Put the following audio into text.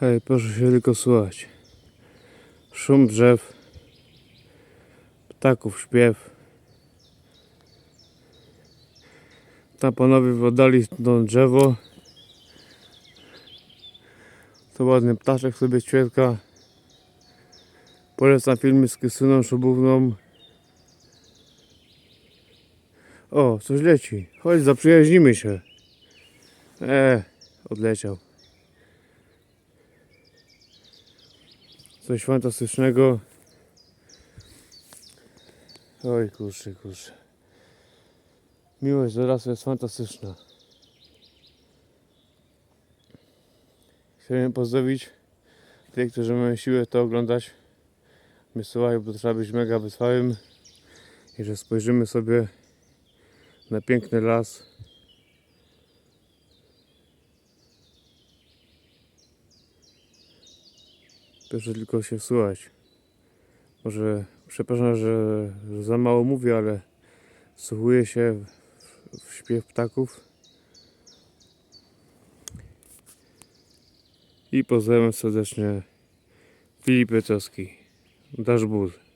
Hej, proszę się tylko słuchać. Szum drzew, ptaków śpiew. Tam panowie w oddali to drzewo. To ładny ptaszek sobie ćwierka. Polecam filmy z Krystyną Szubówną. O, coś leci. Chodź, zaprzyjaźnimy się. E, odleciał. Coś fantastycznego. Oj, kurczę, kurczę. Miłość do lasu jest fantastyczna. Chciałem pozdrowić tych, którzy mają siłę to oglądać. Wysyłają, bo trzeba być mega wytrwałym. I że spojrzymy sobie na piękny las. Proszę tylko się wsłuchać. Może, przepraszam, że, za mało mówię, ale wsłuchuję się w, śpiew ptaków. I pozdrawiam serdecznie Filip Pietowski. Dasz bud.